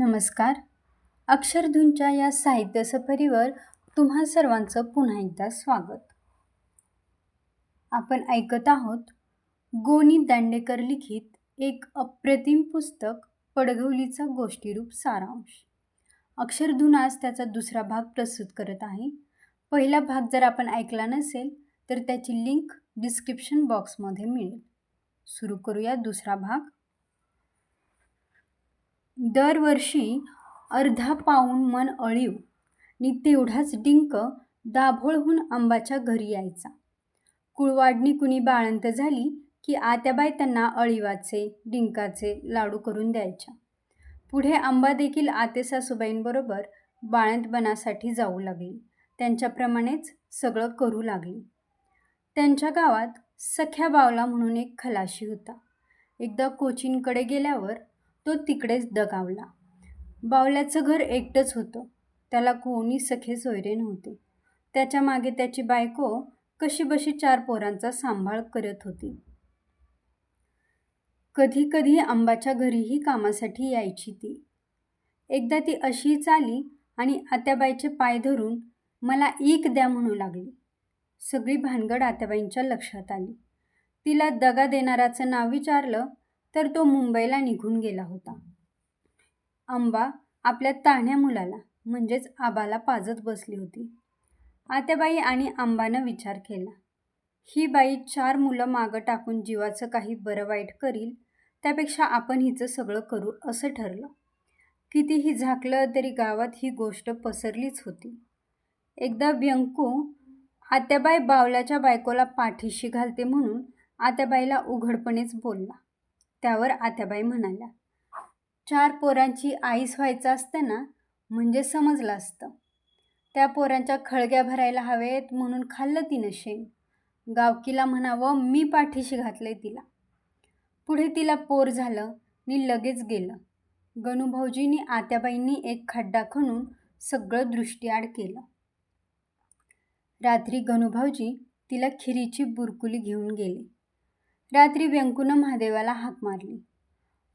नमस्कार. अक्षरधूंच्या या साहित्य सफरीवर तुम्हा सर्वांचं पुन्हा एकदा स्वागत. आपण ऐकत आहोत गोनी दांडेकर लिखित एक अप्रतिम पुस्तक पडघवलीचा गोष्टीरूप सारांश. अक्षरधून आज त्याचा दुसरा भाग प्रस्तुत करत आहे. पहिला भाग जर आपण ऐकला नसेल तर त्याची लिंक डिस्क्रिप्शन बॉक्समध्ये मिळेल. सुरू करूया दुसरा भाग. दरवर्षी अर्धा पाऊण मन अळीव नि तेवढाच डिंक दाभोळहून आंबाच्या घरी यायचा. कुळवाडणी कुणी बाळंत झाली की आत्याबाई त्यांना अळीवाचे डिंकाचे लाडू करून द्यायच्या. पुढे आंबा देखील आते सासूबाईंबरोबर बाळंतपणासाठी जाऊ लागली. त्यांच्याप्रमाणेच सगळं करू लागली. त्यांच्या गावात सख्या बावला म्हणून एक खलाशी होता. एकदा कोचीनकडे गेल्यावर तो तिकडेच दगावला. बावल्याचं घर एकटंच होतं. त्याला कोणी सखे सोयरे नव्हते. त्याच्यामागे त्याची बायको कशी बशी चार पोरांचा सांभाळ करत होती. कधी कधी आंबाच्या घरीही कामासाठी यायची ती. एकदा ती अशीच आली आणि आत्याबाईचे पाय धरून मला ईक द्या म्हणू लागली. सगळी भानगड आत्याबाईंच्या लक्षात आली. तिला दगा देणाराचं नाव विचारलं तर तो मुंबईला निघून गेला होता. आंबा आपल्या ताण्या मुलाला म्हणजेच आबाला पाजत बसली होती. आत्याबाई आणि आंबानं विचार केला. ही बाई चार मुलं मागं टाकून जीवाचं काही बरं वाईट करील त्यापेक्षा आपण हिचं सगळं करू असं ठरलं. कितीही झाकलं तरी गावात ही गोष्ट पसरलीच होती. एकदा व्यंकू आत्याबाई बावल्याच्या बायकोला पाठीशी घालते म्हणून आत्याबाईला उघडपणेच बोलला. त्यावर आत्याबाई म्हणाल्या चार पोरांची आईस व्हायचं असतं ना म्हणजे समजलं असतं. त्या पोरांच्या खळग्या भरायला हवेत म्हणून खाल्लं तिनं शेण. गावकीला म्हणावं मी पाठीशी घातलंय तिला. पुढे तिला पोर झालं नि लगेच गेलं. गणूभाऊजींनी आत्याबाईंनी एक खड्डा खणून सगळं दृष्टीआड केलं. रात्री गणूभाऊजी तिला खिरीची बुरकुली घेऊन गेले. रात्री व्यंकूनं महादेवाला हाक मारली.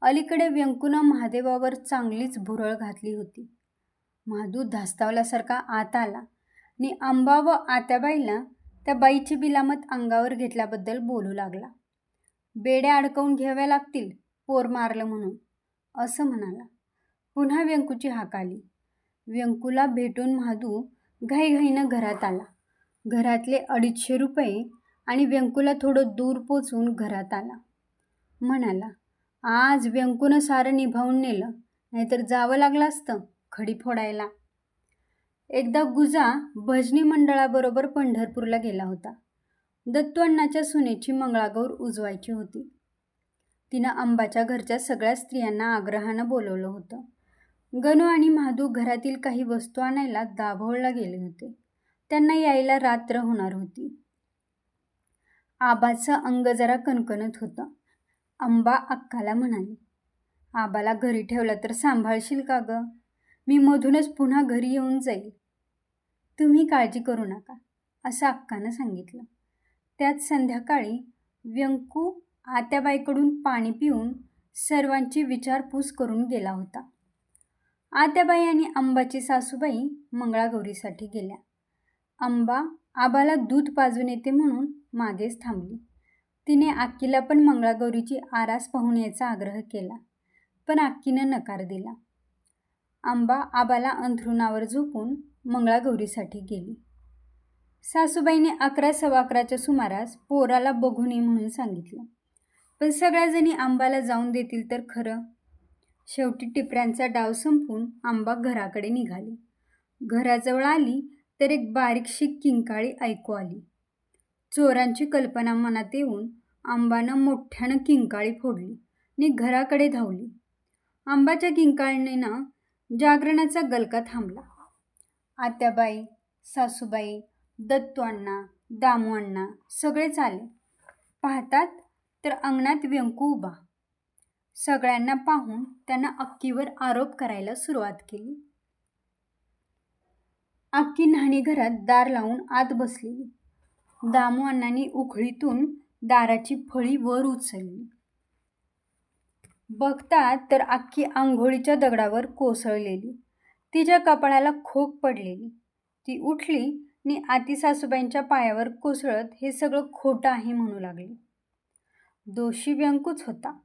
अलीकडे व्यंकूनं महादेवावर चांगलीच भुरळ घातली होती. महादू धास्तावल्यासारखा आत आला. नि आंबा व आत्याबाईला त्या बाईची बिलामत अंगावर घेतल्याबद्दल बोलू लागला. बेड्या अडकवून घ्याव्या लागतील पोर मारलं म्हणून असं म्हणाला. पुन्हा व्यंकूची हाक आली. व्यंकूला भेटून महादू घाईघाईनं घरात आला. घरातले अडीचशे रुपये आणि व्यंकूला थोडं दूर पोचून घरात आला. म्हणाला आज व्यंकूनं सारं निभावून नेलं नाहीतर जावं लागलं असतं खडी फोडायला. एकदा गुजा भजनी मंडळाबरोबर पंढरपूरला गेला होता. दत्तवण्णाच्या सुनेची मंगळागौर उजवायची होती. तिनं अंबाच्या घरच्या सगळ्या स्त्रियांना आग्रहानं बोलवलं होतं. गणू आणि महादू घरातील काही वस्तू आणायला दाभोळला गेले होते. त्यांना यायला रात्र होणार होती. आबाचं अंग जरा कणकणत होतं. अंबा अक्काला म्हणाली आबाला घरी ठेवलं तर सांभाळशील का गं? मी मधूनच पुन्हा घरी येऊन जाईल. तुम्ही काळजी करू नका असं अक्कानं सांगितलं. त्यात संध्याकाळी व्यंकू आत्याबाईकडून पाणी पिऊन सर्वांची विचारपूस करून गेला होता. आत्याबाई आणि अंबाची सासूबाई मंगळागौरीसाठी गेल्या. अंबा आबाला दूध पाजून येते म्हणून मागेच थांबली. तिने आक्कीला पण मंगळागौरीची आरास पाहून यायचा आग्रह केला पण आक्कीनं नकार दिला. आंबा आबाला अंथरुणावर झोपून मंगळागौरीसाठी गेली. सासूबाईने अकरा सव्वा अकराच्या सुमारास पोराला बघू नये म्हणून सांगितलं. पण सगळ्याजणी आंबाला जाऊन देतील तर खरं? शेवटी टिपऱ्यांचा डाव संपून आंबा घराकडे निघाली. घराजवळ आली तर एक बारीकशी किंकाळी ऐकू आली. चोरांची कल्पना मनात येऊन आंबानं मोठ्यानं किंकाळी फोडली आणि घराकडे धावली. आंबाच्या किंकाळीनं जागरणाचा गलका थांबला. आत्याबाई सासूबाई दत्तू अण्णा दामू अण्णा सगळेच आले. पाहतात तर अंगणात व्यंकू उभा. सगळ्यांना पाहून त्यांना अक्कीवर आरोप करायला सुरुवात केली. अख्खी न्हाणी घरात दार लावून आत बसलेली. दामू अण्णांनी उखळीतून दाराची फळी वर उचलली. बघतात तर अख्खी आंघोळीच्या दगडावर कोसळलेली. तिच्या कपाळाला खोक पडलेली. ती उठली आणि आती सासूबाईंच्या पायावर कोसळत हे सगळं खोटं आहे म्हणू लागली. दोषी व्यंकूच होता.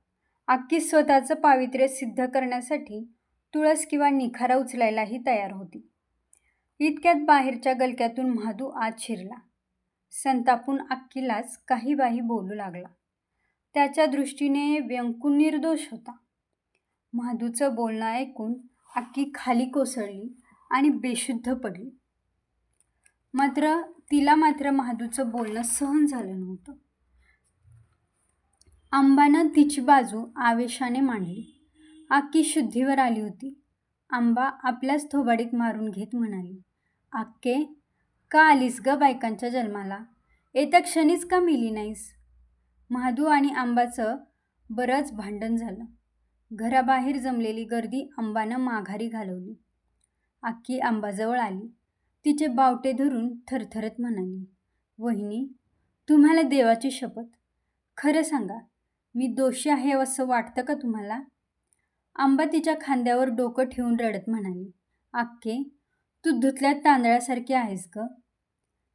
अख्खी स्वतःचं पावित्र्य सिद्ध करण्यासाठी तुळस किंवा निखारा उचलायलाही तयार होती. इतक्यात बाहेरच्या गलक्यातून महादू आत शिरला. संतापून अक्कीलाच काही बाही बोलू लागला. त्याच्या दृष्टीने व्यंकून निर्दोष होता. महादूचं बोलणं ऐकून अक्की खाली कोसळली आणि बेशुद्ध पडली. मात्र तिला मात्र महादूचं बोलणं सहन झालं नव्हतं. आंबानं तिची बाजू आवेशाने मांडली. आक्की शुद्धीवर आली होती. आंबा आपल्याच थोबाडीत मारून घेत म्हणाली आक्के का आलीस ग बायकांच्या जन्माला? येत्या क्षणीच का मिली नाहीस? महादू आणि आंबाचं बरंच भांडण झालं. घराबाहेर जमलेली गर्दी आंबानं माघारी घालवली. आक्की आंबाजवळ आली. तिचे बावटे धरून थरथरत म्हणाली वहिनी तुम्हाला देवाची शपथ. खरं सांगा मी दोषी आहे असं वाटतं का तुम्हाला? आंबा तिच्या खांद्यावर डोकं ठेवून रडत म्हणाली आक्के तू धुतल्या तांदळासारखी आहेस ग.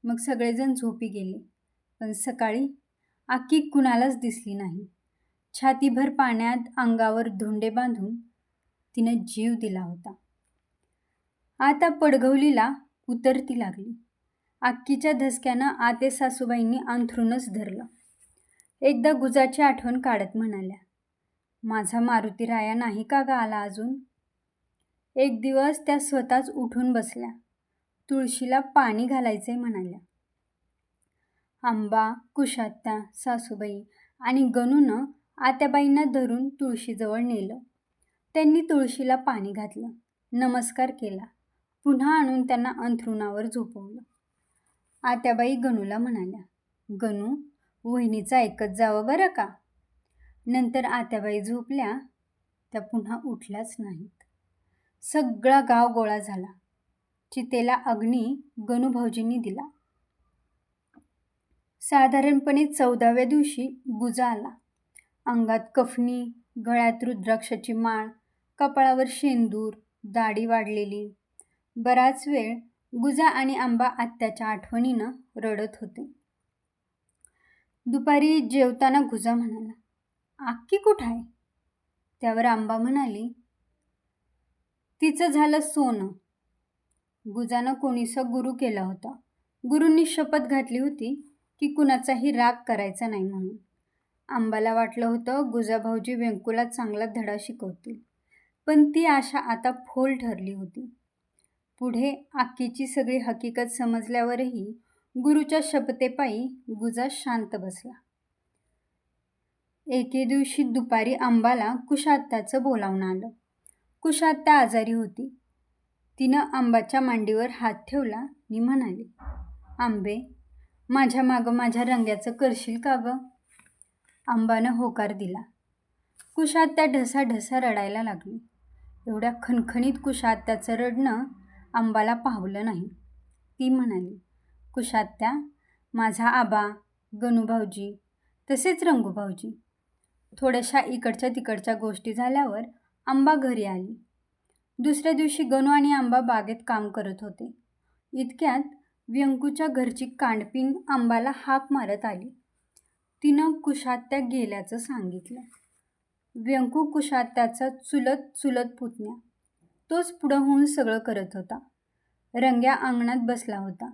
मग सगळेजण झोपी गेले. पण सकाळी आक्की कुणालाच दिसली नाही. छातीभर पाण्यात अंगावर धोंडे बांधून तिनं जीव दिला होता. आता पडघवलीला उतरती लागली. आक्कीच्या धसक्यानं आते सासूबाईंनी अंथरूनच धरलं. एकदा गुजाची आठवण काढत म्हणाल्या माझा मारुती राया नाही का गा आला अजून? एक दिवस त्या स्वतःच उठून बसल्या. तुळशीला पाणी घालायचे म्हणाल्या. आंबा कुशात्या सासूबाई आणि गणूनं आत्याबाईंना धरून तुळशीजवळ नेलं. त्यांनी तुळशीला पाणी घातलं नमस्कार केला पुन्हा आणून त्यांना अंथरुणावर झोपवलं. आत्याबाई गणूला म्हणाल्या गणू वहिनीचं ऐकत जावं बरं का? नंतर आत्याबाई झोपल्या त्या पुन्हा उठल्याच नाहीत. सगळा गाव गोळा झाला. चितेला अग्नी गणूभाऊजींनी दिला. साधारणपणे चौदाव्या दिवशी गुजा आला. अंगात कफनी गळ्यात रुद्राक्षाची माळ कपाळावर शेंदूर दाढी वाढलेली. बराच वेळ गुजा आणि आंबा आत्याच्या आठवणीनं रडत होते. दुपारी जेवताना गुजा म्हणाला आक्की कुठं आहे? त्यावर आंबा म्हणाली तिचं झालं सोनं. गुजानं कोणीसा गुरु केला होता. गुरूंनी शपथ घातली होती की कुणाचाही राग करायचा नाही म्हणून. आंबाला वाटलं होतं गुजाभाऊजी व्यंकूला चांगला धडा शिकवतील. पण ती आशा आता फोल ठरली होती. पुढे आक्कीची सगळी हकीकत समजल्यावरही गुरुच्या शपथेपायी गुजा शांत बसला. एके दिवशी दुपारी आंबाला कुशात्याचं बोलावून आलं. कुशात्या आजारी होती. तिनं आंबाच्या मांडीवर हात ठेवला. आणि म्हणाली आंबे माझ्या मागं माझ्या रंग्याचं करशील का गं? आंबानं होकार दिला. कुशात्या ढसा ढसा रडायला लागली. एवढ्या खणखणीत कुशात्याचं रडणं आंबाला पाहलं नाही. ती म्हणाली कुशात्या माझा आबा गणूभाऊजी तसेच रंगूभाऊजी. थोड्याशा इकडच्या तिकडच्या गोष्टी झाल्यावर आंबा घरी आली. दुसऱ्या दिवशी गणू आणि आंबा बागेत काम करत होते. इतक्यात व्यंकूच्या घरची कांडपिन आंबाला हाक मारत आली. तिनं कुशात्या गेल्याचं सांगितलं. व्यंकू कुशात्याचा चुलत चुलत पुतण्या. तोच पुढं होऊन सगळं करत होता. रंग्या अंगणात बसला होता.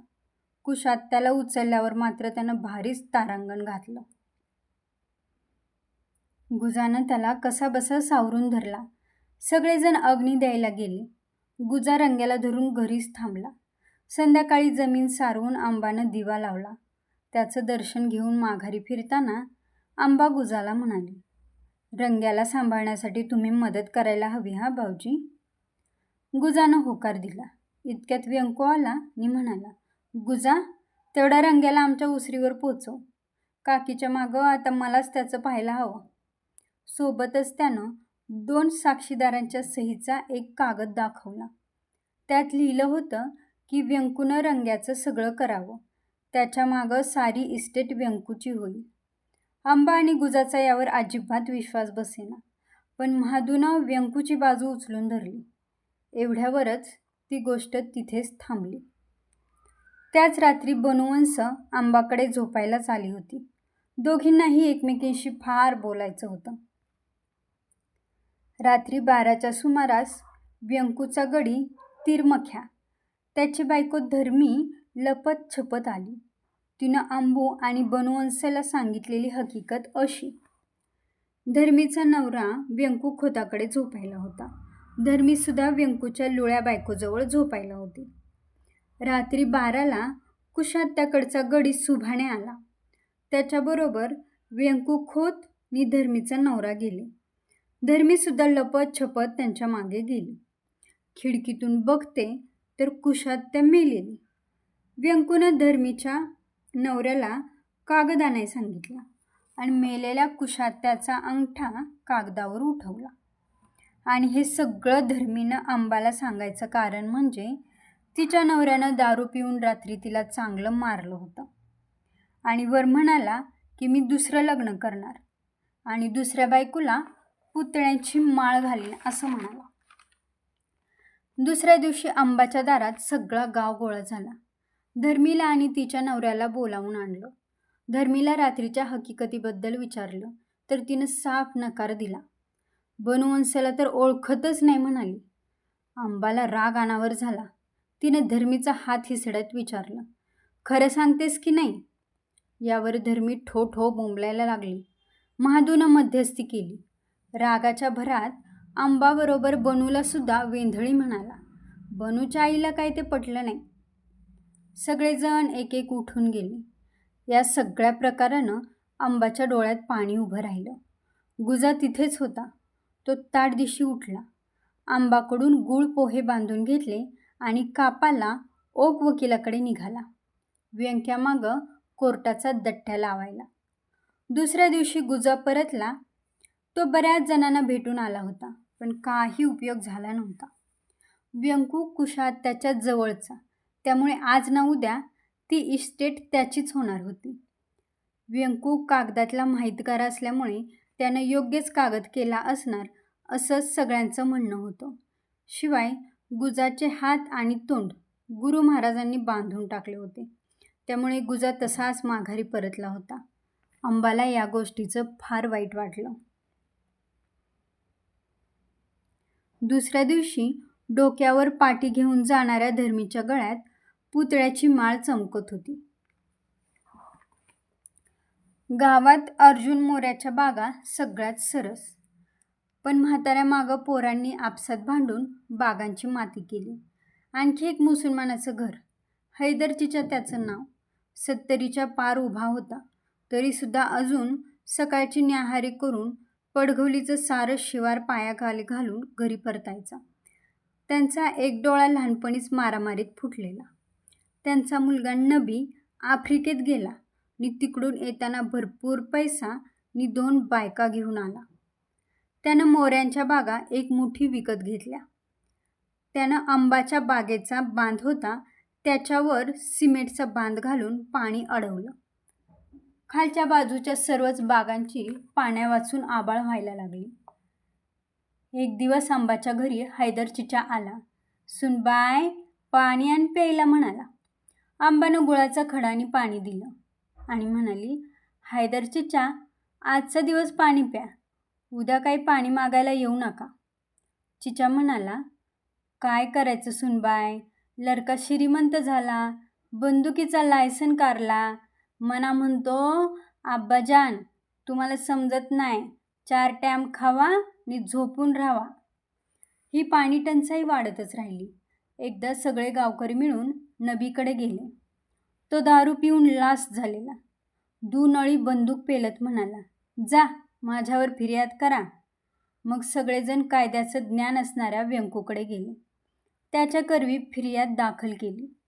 कुशात्याला उचलल्यावर मात्र त्यानं भारीच तारांगण घातलं. गुजानं त्याला कसा बसा सावरून धरला. सगळेजण अग्नी द्यायला गेले. गुजा रंग्याला धरून घरीच थांबला. संध्याकाळी जमीन सारवून आंबानं दिवा लावला. त्याचं दर्शन घेऊन माघारी फिरताना आंबा गुजाला म्हणाली रंग्याला सांभाळण्यासाठी तुम्ही मदत करायला हवी हा भाऊजी? गुजानं होकार दिला. इतक्यात व्यंको आला आणि म्हणाला गुजा तेवढ्या रंग्याला आमच्या उसरीवर पोचव. काकीच्या मागं आता मलाच त्याचं पाहायला हवं. सोबतच त्यानं दोन साक्षीदारांच्या सहीचा एक कागद दाखवला. त्यात लिहिलं होतं की व्यंकूनं रंग्याचं सगळं करावं. त्याच्या मागं सारी इस्टेट व्यंकूची होईल. आंबा आणि गुजाचा यावर अजिबात विश्वास बसेना. पण महादूनं व्यंकूची बाजू उचलून धरली. एवढ्यावरच ती गोष्ट तिथेच थांबली. त्याच रात्री बनवंस आंबाकडे झोपायलाच आली होती. दोघींनाही एकमेकींशी फार बोलायचं होतं. रात्री बाराच्या सुमारास व्यंकूचा गडी तिरमख्या. त्याची बायको धर्मी लपत छपत आली. तिनं आंबू आणि बनवंसेला सांगितलेली हकीकत अशी. धर्मीचा नवरा व्यंकू खोताकडे झोपायला होता. धर्मीसुद्धा व्यंकूच्या लुळ्या बायकोजवळ झोपायला होती. रात्री बाराला कुशात्याकडचा गडी सुभाणे आला. त्याच्याबरोबर व्यंकू खोत नि धर्मीचा नवरा गेले. धर्मीसुद्धा लपत छपत त्यांच्या मागे गेली. खिडकीतून बघते तर कुशात्या मेलेली. व्यंकूनं धर्मीच्या नवऱ्याला कागद आणाय सांगितला आणि मेलेल्या कुशात्याचा अंगठा कागदावर उठवला. आणि हे सगळं धर्मीनं आंबाला सांगायचं कारण म्हणजे तिच्या नवऱ्यानं दारू पिऊन रात्री तिला चांगलं मारलं होतं. आणि वर म्हणाला की मी दुसरं लग्न करणार. आणि दुसऱ्या बायकोला पुतळ्याची माळ घालीन असं म्हणाला. दुसऱ्या दिवशी आंबाच्या दारात सगळा गाव गोळा झाला. धर्मीला आणि तिच्या नवऱ्याला बोलावून आणलं. धर्मीला रात्रीच्या हकीकतीबद्दल विचारलं तर तिनं साफ नकार दिला. बनवंशाला तर ओळखतच नाही म्हणाली. आंबाला राग अनावर झाला. तिनं धर्मीचा हात हिसडत विचारलं खरं सांगतेस की नाही? यावर धर्मी ठो ठो हो बोंबलायला लागली. महादूनं मध्यस्थी केली. रागाच्या भरात आंबाबरोबर बनूला सुद्धा वेंधळी म्हणाला. बनूच्या आईला काय ते पटलं नाही. सगळेजण एक एक उठून गेले. या सगळ्या प्रकारानं आंबाच्या डोळ्यात पाणी उभं राहिलं. गुजा तिथेच होता. तो ताडदिशी उठला. आंबाकडून गुळ पोहे बांधून घेतले आणि कापाला ओक वकिलाकडे निघाला. व्यंक्यामागं कोर्टाचा दट्ट्या लावायला. दुसऱ्या दिवशी गुजा परतला तो बऱ्याच जणांना भेटून आला होता पण काही उपयोग झाला नव्हता. व्यंकू कुशात त्याच्या जवळचा त्यामुळे आज ना उद्या ती इस्टेट त्याचीच होणार होती. व्यंकू कागदातला माहितगार असल्यामुळे त्यानं योग्यच कागद केला असणार असंच सगळ्यांचं म्हणणं होतं. शिवाय गुजाचे हात आणि तोंड गुरु महाराजांनी बांधून टाकले होते. त्यामुळे गुजा तसाच माघारी परतला होता. अंबाला या गोष्टीचं फार वाईट वाटलं. दुसऱ्या दिवशी डोक्यावर पाठी घेऊन जाणाऱ्या धर्मीच्या गळ्यात पुतळ्याची माळ चमकत होती. गावात अर्जुन मोऱ्याच्या बागा सगळ्यात सरस. पण म्हाताऱ्या मागं पोरांनी आपसात भांडून बागांची माती केली. आणखी एक मुसलमानाचं घर. हैदरचीच्या त्याचं नाव. सत्तरीच्या पार उभा होता. तरीसुद्धा अजून सकाळची न्याहारी करून पडघवलीचं सारं शिवार पायाखाली घालून घरी परतायचा. त्यांचा एक डोळा लहानपणीच मारामारीत फुटलेला. त्यांचा मुलगा नबी आफ्रिकेत गेला आणि तिकडून येताना भरपूर पैसा नि दोन बायका घेऊन आला. त्यानं मोऱ्यांच्या बागा एक मुठी विकत घेतल्या. त्यानं आंबाच्या बागेचा बांध होता त्याच्यावर सिमेंटचा बांध घालून पाणी अडवलं. खालच्या बाजूच्या सर्वच बागांची पाण्यावाचून आबाळ व्हायला लागली. एक दिवस आंबाच्या घरी हैदर चिचा आला. सुनबाय पाणी आणि प्यायला म्हणाला. आंबानं गुळाचा खडाने पाणी दिलं आणि म्हणाली हैदर चिचा आजचा दिवस पाणी प्या. उद्या काही पाणी मागायला येऊ नका. चिचा म्हणाला काय करायचं सुनबाय लडका श्रीमंत झाला बंदुकीचा लायसन कारला मना म्हणतो आब्बाजान तुम्हाला समजत नाही चार टॅम खावा आणि झोपून राहावा. ही पाणी टंचाई वाढतच राहिली. एकदा सगळे गावकरी मिळून नबीकडे गेले. तो दारू पिऊन लास झालेला. नळी बंदूक पेलत म्हणाला जा माझ्यावर फिर्याद करा. मग सगळेजण कायद्याचं ज्ञान असणाऱ्या व्यंकूकडे गेले. त्याच्या करवी फिर्याद दाखल केली.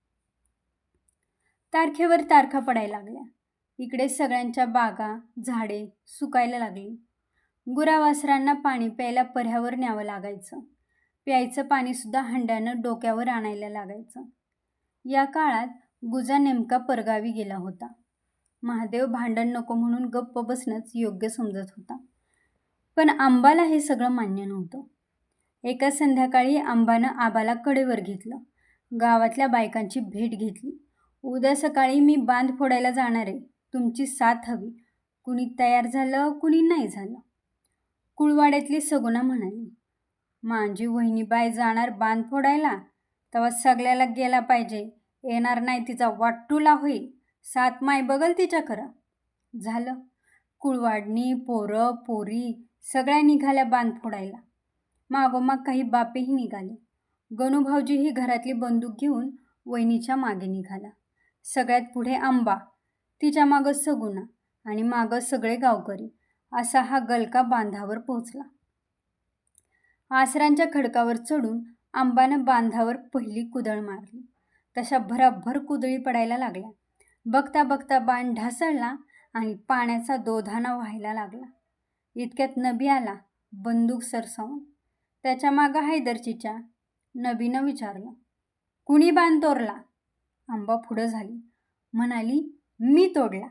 तारखेवर तारखा पडायला लागल्या. इकडे सगळ्यांच्या बागा झाडे सुकायला लागली. गुरावासरांना पाणी प्यायला पर्यावर न्यावं लागायचं. प्यायचं पाणीसुद्धा हंड्यानं डोक्यावर आणायला लागायचं. या काळात गुजा नेमका परगावी गेला होता. महादेव भांडण नको म्हणून गप्प बसणंच योग्य समजत होता. पण आंबाला हे सगळं मान्य नव्हतं. एका संध्याकाळी आंबानं आबाला कडेवर घेतलं. गावातल्या बायकांची भेट घेतली. उद्या सकाळी मी बांध फोडायला जाणार आहे. तुमची साथ हवी. कुणी तयार झालं कुणी नाही झालं. कुळवाड्यातली सगुणा म्हणाली माझी वहिनीबाई जाणार बांध फोडायला. तेव्हा सगळ्याला गेला पाहिजे. येणार नाही तिचा वाटूला होईल. सात माय बघल तिच्या खरं झालं. कुळवाडणी पोरं पोरी सगळ्या निघाल्या बांध फोडायला. मागोमाग काही बापेही निघाले. गणूभाऊजीही घरातली बंदूक घेऊन वहिनीच्या मागे निघाला. सगळ्यात पुढे आंबा तिच्या मागं सगुणा आणि मागं सगळे गावकरी असा हा गलका बांधावर पोहोचला. आसरांच्या खडकावर चढून आंबानं बांधावर पहिली कुदळ मारली. तशा भराभर कुदळी पडायला लागल्या. बघता बघता बाण ढासळला आणि पाण्याचा दोधाना व्हायला लागला. इतक्यात नबी आला बंदूक सरसावून. त्याच्या मागं हैदरचीच्या नबीनं विचारलं कुणी बाण तोरला? आंबा पुढं झाली. म्हणाली मी तोडला.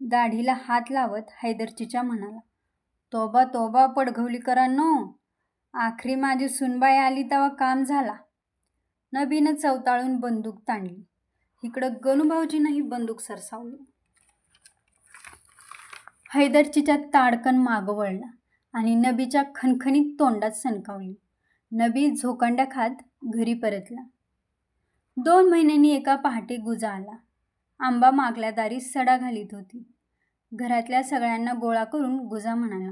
दाढीला हात लावत हैदरचीच्या म्हणाला तोबा तोबा पडघवलीकरांनो आखरी माझी सुनबाई आली तेव्हा काम झाला. नबीनं चवताळून बंदूक ताणली. इकडं गणूभाऊजीनंही बंदूक सरसावली. हैदरचीच्या ताडकन मागं वळला आणि नबीच्या खणखणीत तोंडात सणकावली. नबी झोकांड्या खात घरी परतला. दोन महिन्यांनी एका पहाटे गुजा आला. आंबा मागल्या दारी सडा घालीत होती. घरातल्या सगळ्यांना गोळा करून गुजा म्हणाला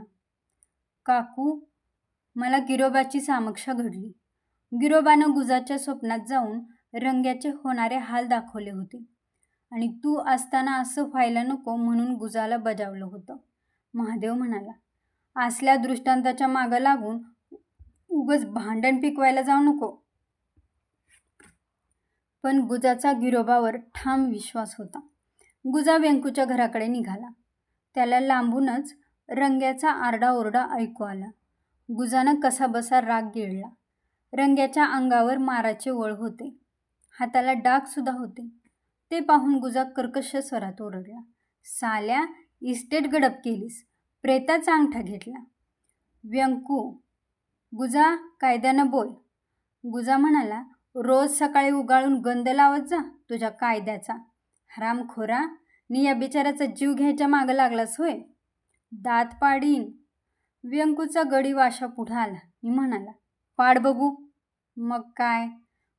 काकू मला गिरोबाची सामक्षा घडली. गिरोबानं गुजाच्या स्वप्नात जाऊन रंग्याचे होणारे हाल दाखवले होते. आणि तू असताना असं व्हायला नको म्हणून गुजाला बजावलं होतं. महादेव म्हणाला असल्या दृष्टांताच्या मागं लागून उगच भांडण पिकवायला जाऊ नको. पण गुजाचा गिरोबावर ठाम विश्वास होता. गुजा व्यंकूच्या घराकडे निघाला. त्याला लांबूनच रंग्याचा आरडाओरडा ऐकू आला. गुजानं कसाबसा राग गिळला. रंग्याच्या अंगावर माराचे वळ होते. हाताला डागसुद्धा होते. ते पाहून गुजा कर्कश स्वरात ओरडला. साल्या इस्टेट गडप केलीस. प्रेताचा अंगठा घेतला. व्यंकू गुजा कायद्यानं बोल. गुजा म्हणाला रोज सकाळी उगाळून गंध लावत जा तुझ्या कायद्याचा. हरामखोरा नी या बिचाऱ्याचा जीव घ्यायच्या मागं लागलास होय? दात पाडीन. व्यंकूचा गडी वाशा पुढं आला. मी म्हणाला पाड बघू. मग काय?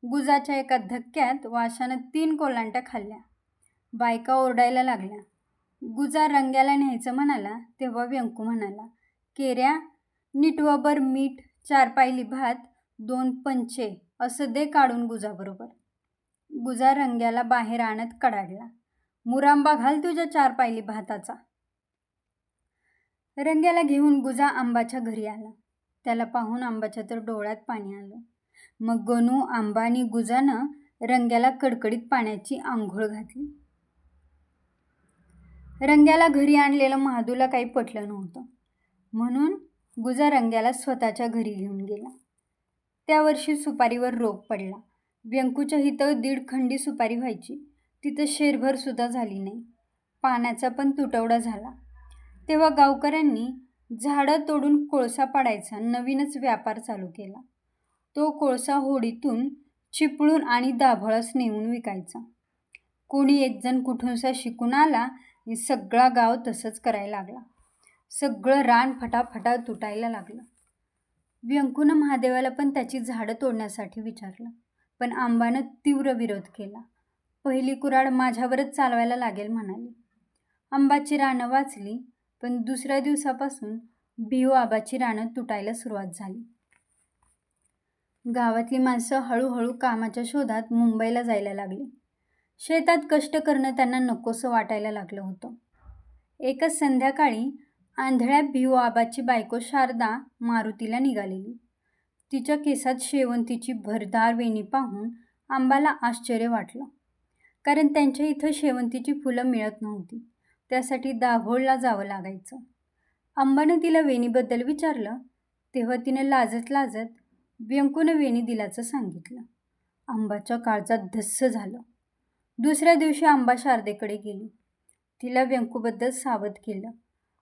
गुजाच्या एका धक्क्यात वाशानं तीन कोलांट्या खाल्ल्या. बायका ओरडायला लागल्या. गुजा रंग्याला न्यायचं म्हणाला तेव्हा व्यंकू म्हणाला केऱ्या निटवबर मीठ चार पायली भात दोन पंचे असं दे काढून गुजाबरोबर गुजा रंग्याला बाहेर आणत कडाडला. मुरांबा घाल तुझ्या चार पायली भाताचा. रंग्याला घेऊन गुजा आंबाच्या घरी आला. त्याला पाहून आंबाच्या तर डोळ्यात पाणी आलं. मग गणू आंबा आणि गुजानं रंग्याला कडकडीत पाण्याची आंघोळ घातली. रंग्याला घरी आणलेलं महादूला काही पटलं नव्हतं. म्हणून गुजा रंग्याला स्वतःच्या घरी घेऊन गेला. त्या वर्षी सुपारीवर रोग पडला. व्यंकूच्या इथं दीड खंडी सुपारी व्हायची. तिथं शेरभरसुद्धा झाली नाही. पाण्याचा पण तुटवडा झाला. तेव्हा गावकऱ्यांनी झाडं तोडून कोळसा पाडायचा नवीनच व्यापार चालू केला. तो कोळसा होडीतून चिपळून आणि दाभळस नेऊन विकायचा. कोणी एकजण कुठूनसा शिकून आला सगळा गाव तसंच करायला लागला. सगळं रान फटाफटा तुटायला लागलं. व्यंकूनं महादेवाला पण त्याची झाडं तोडण्यासाठी विचारलं. पण आंबानं तीव्र विरोध केला. पहिली कुराड माझ्यावरच चालवायला लागेल म्हणाली. आंबाची रानं वाचली पण दुसऱ्या दिवसापासून भिऊ आबाची रानं तुटायला सुरुवात झाली. गावातली माणसं हळूहळू कामाच्या शोधात मुंबईला जायला लागली. शेतात कष्ट करणं त्यांना नकोसं वाटायला लागलं होतं. एकच संध्याकाळी आंधळ्या भिऊ आबाची बायको शारदा मारुतीला निघालेली. तिच्या केसात शेवंतीची भरदार वेणी पाहून आंबाला आश्चर्य वाटलं. कारण त्यांच्या इथं शेवंतीची फुलं मिळत नव्हती. त्यासाठी दाभोळला जावं लागायचं. अंबानं तिला वेणीबद्दल विचारलं. तेव्हा तिनं लाजत लाजत व्यंकूनं वेणी दिल्याचं सांगितलं. आंबाच्या काळजात धस्स झालं. दुसऱ्या दिवशी आंबा शारदेकडे गेली. तिला व्यंकूबद्दल सावध केलं.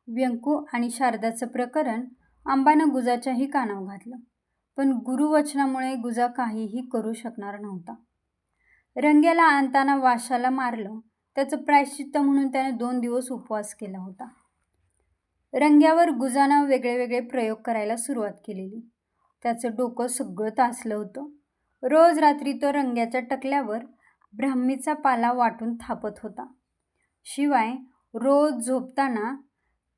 व्यंकू आणि शारदाचं प्रकरण आंबानं गुजाच्याही कानाव घातलं. पण गुरुवचनामुळे गुजा काहीही करू शकणार नव्हता. रंग्याला आणताना वाशाला मारलं त्याचं प्रायश्चित्त म्हणून त्याने दोन दिवस उपवास केला होता. रंग्यावर गुजानं वेगळे वेगळे प्रयोग करायला सुरुवात केलेली. त्याचं डोकं सगळं तासलं होतं. रोज रात्री तो रंग्याच्या टकल्यावर ब्राह्मीचा पाला वाटून थापत होता. शिवाय रोज झोपताना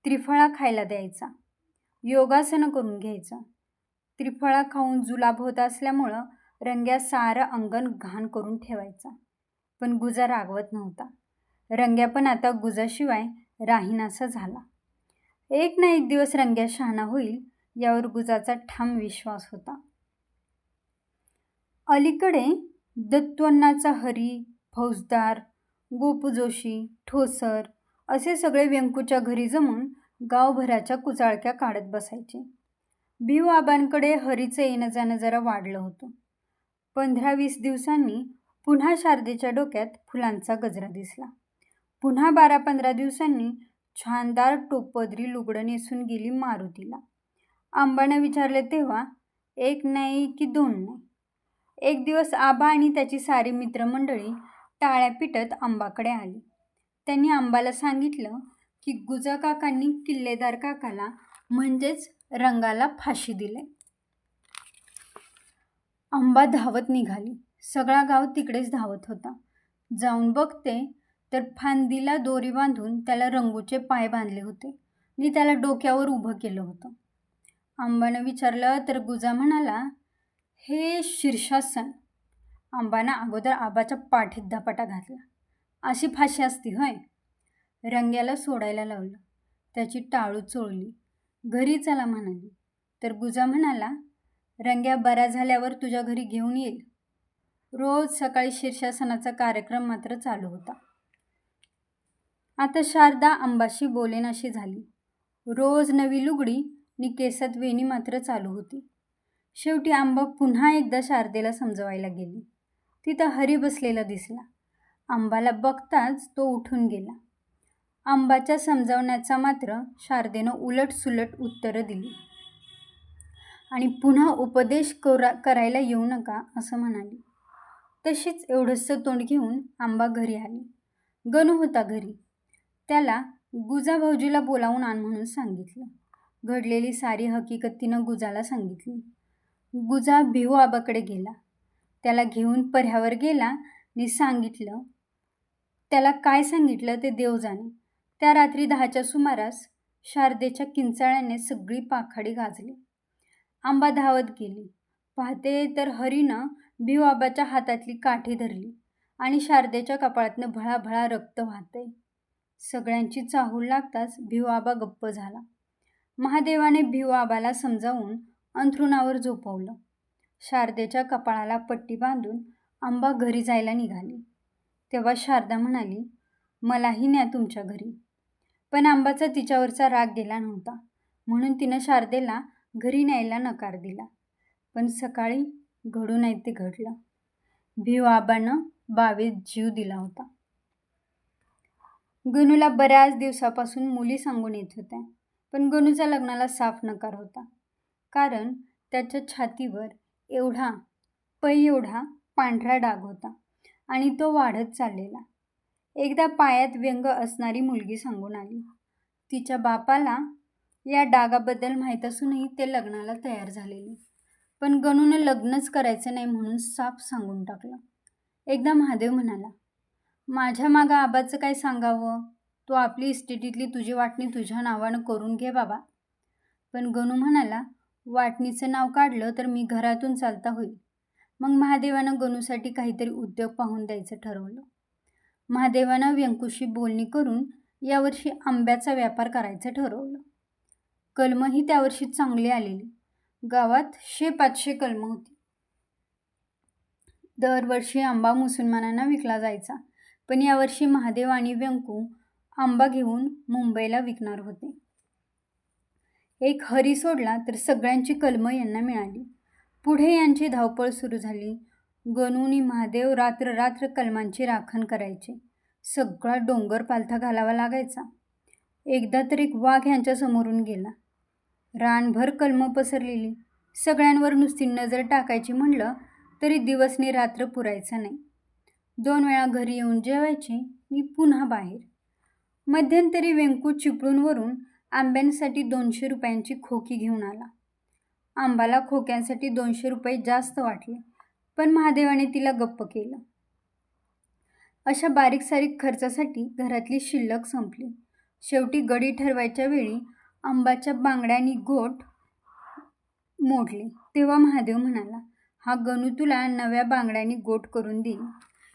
त्रिफळा खायला द्यायचा. योगासनं करून घ्यायचं. त्रिफळा खाऊन जुलाब होत असल्यामुळं रंग्या सारं अंगण घाण करून ठेवायचा. पण गुजा रागवत नव्हता. रंग्या पण आता गुजाशिवाय राहीनासा झाला. एक ना एक दिवस रंग्या शहाणा होईल यावर गुजाचा ठाम विश्वास होता. अलीकडे दत्तवन्नाचा हरी फौजदार गोपू जोशी ठोसर असे सगळे व्यंकूच्या घरी जमून गावभराच्या कुचाळक्या काढत बसायचे. भिव आबांकडे हरीचं येणं जाणं जरा वाढलं होतं. पंधरा वीस दिवसांनी पुन्हा शारदेच्या डोक्यात फुलांचा गजरा दिसला. पुन्हा बारा पंधरा दिवसांनी छानदार टोपदरी लुगडं नेसून गेली मारुतीला. आंबानं विचारले तेव्हा एक नाही की दोन नाही? एक दिवस आबा आणि त्याची सारी मित्रमंडळी टाळ्या पिटत आंबाकडे आली. त्यांनी आंबाला सांगितलं की गुजा काकांनी किल्लेदार काकाला म्हणजेच रंगाला फाशी दिले. आंबा धावत निघाली. सगळा गाव तिकडेच धावत होता. जाऊन बघते तर फांदीला दोरी बांधून त्याला रंगूचे पाय बांधले होते. आणि त्याला डोक्यावर उभं केलं होतं. आंबानं विचारलं तर गुजा म्हणाला हे शीर्षासन. आंबानं अगोदर आबाच्या पाठीत धपाटा घातला. अशी फाशी असती होय? रंग्याला सोडायला लावलं. त्याची टाळू चोळली. घरी चला म्हणाली. तर गुजा म्हणाला रंग्या बऱ्या झाल्यावर तुझ्या घरी घेऊन येईल. रोज सकाळी शीर्षासनाचा कार्यक्रम मात्र चालू होता. आता शारदा अंबाशी बोलेनाशी झाली. रोज नवी लुगडी नि केसात वेणी मात्र चालू होती. शेवटी आंबा पुन्हा एकदा शारदेला समजवायला गेली. तिथं हरी बसलेला दिसला. आंबाला बघताच तो उठून गेला. आंबाच्या समजावण्याचा मात्र शारदेनं उलट सुलट उत्तरं दिली. आणि पुन्हा उपदेश करा करायला येऊ नका असं म्हणाली. तशीच एवढंसं तोंड घेऊन आंबा घरी आली. गणू होता घरी. त्याला गुजा भाऊजीला बोलावून आण म्हणून सांगितलं. घडलेली सारी हकीकत तिनं गुजाला सांगितली. गुजा भिऊ आबाकडे गेला. त्याला घेऊन पर्यावर गेला आणि सांगितलं त्याला काय सांगितलं ते देव जाणे. त्या रात्री दहाच्या सुमारास शारदेच्या किंचाळ्याने सगळी पाखाडी गाजली. आंबा धावत गेली. पाहते तर हरीनं भिवाबाच्या हातातली काठी धरली आणि शारदेच्या कपाळातनं भळाभळा रक्त वाहते सगळ्यांची चाहूल लागताच भिवाबा गप्प झाला. महादेवाने भिवाबाला समजावून अंथरुणावर झोपवलं. शारदेच्या कपाळाला पट्टी बांधून आंबा घरी जायला निघाली. तेव्हा शारदा म्हणाली मलाही न्या तुमच्या घरी. पण आंबाचा तिच्यावरचा राग गेला नव्हता. म्हणून तिनं शारदेला घरी न्यायला नकार दिला. पण सकाळी घडू नाही ते घडलं. भिव आबानं बावेत जीव दिला होता. गणूला बऱ्याच दिवसापासून मुली सांगून येत होत्या. पण गणूचा लग्नाला साफ नकार होता. कारण त्याच्या छातीवर एवढा पै एवढा पांढरा डाग होता. आणि तो वाढत चाललेला. एकदा पायात व्यंग असणारी मुलगी सांगून आली. तिच्या बापाला या डागाबद्दल माहीत असूनही ते लग्नाला तयार झालेले. पण गणूनं लग्नच करायचं नाही म्हणून साफ सांगून टाकलं. एकदा महादेव म्हणाला माझ्या मागं आबाचं काय सांगावं? तो आपली इस्टेटीतली तुझी वाटणी तुझ्या नावानं करून घे बाबा. पण गणू म्हणाला वाटणीचं नाव काढलं तर मी घरातून चालता होईल. मग महादेवानं गणूसाठी काहीतरी उद्योग पाहून द्यायचं ठरवलं. महादेवानं व्यंकूशी बोलणी करून यावर्षी आंब्याचा व्यापार करायचं ठरवलं. कलमही त्यावर्षी चांगली आलेली. गावात शे पाचशे कलमं होती. दरवर्षी आंबा मुसलमानांना विकला जायचा. पण यावर्षी महादेव आणि व्यंकू आंबा घेऊन मुंबईला विकणार होते. एक हरी सोडला तर सगळ्यांची कलमं यांना मिळाली. पुढे यांची धावपळ सुरू झाली. गणूनी महादेव रात्र रात्र कलमांची राखण करायचे. सगळा डोंगर पालथा घालावा लागायचा. एकदा तर एक वाघ यांच्या समोरून गेला. रानभर कलमं पसरलेली. सगळ्यांवर नुसती नजर टाकायची म्हणलं तरी दिवसने रात्र पुरायचा नाही. दोन वेळा घरी येऊन जेवायचे मी पुन्हा बाहेर. मध्यंतरी वेंकू चिपळूणवरून आंब्यांसाठी दोनशे रुपयांची खोकी घेऊन आला. आंबाला खोक्यांसाठी दोनशे रुपये जास्त वाटले पण महादेवाने तिला गप्प केलं. अशा बारीक सारीक खर्चासाठी घरातली शिल्लक संपली. शेवटी गडी ठरवायच्या वेळी आंबाच्या बांगड्यांनी गोठ मोडले. तेव्हा महादेव म्हणाला हा गणू तुला नव्या बांगड्यांनी गोट करून देईल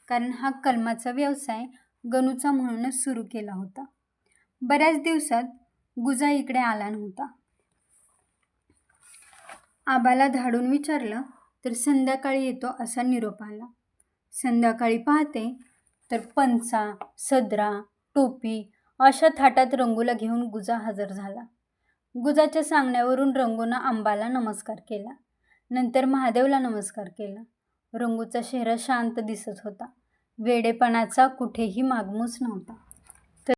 कारण हा कलमाचा व्यवसाय गणूचा म्हणूनच सुरू केला होता. बऱ्याच दिवसात गुजा इकडे आला नव्हता. आबाला धाडून विचारलं तर संध्याकाळी येतो असा निरोप आला. संध्याकाळी पाहते तर पंचा सदरा टोपी अशा थाटात रंगूला घेऊन गुजा हजर झाला. गुजाच्या सांगण्यावरून रंगूनं आंबाला नमस्कार केला. नंतर महादेवला नमस्कार केला. रंगूचा चेहरा शांत दिसत होता. वेडेपणाचा कुठेही मागमूस नव्हता.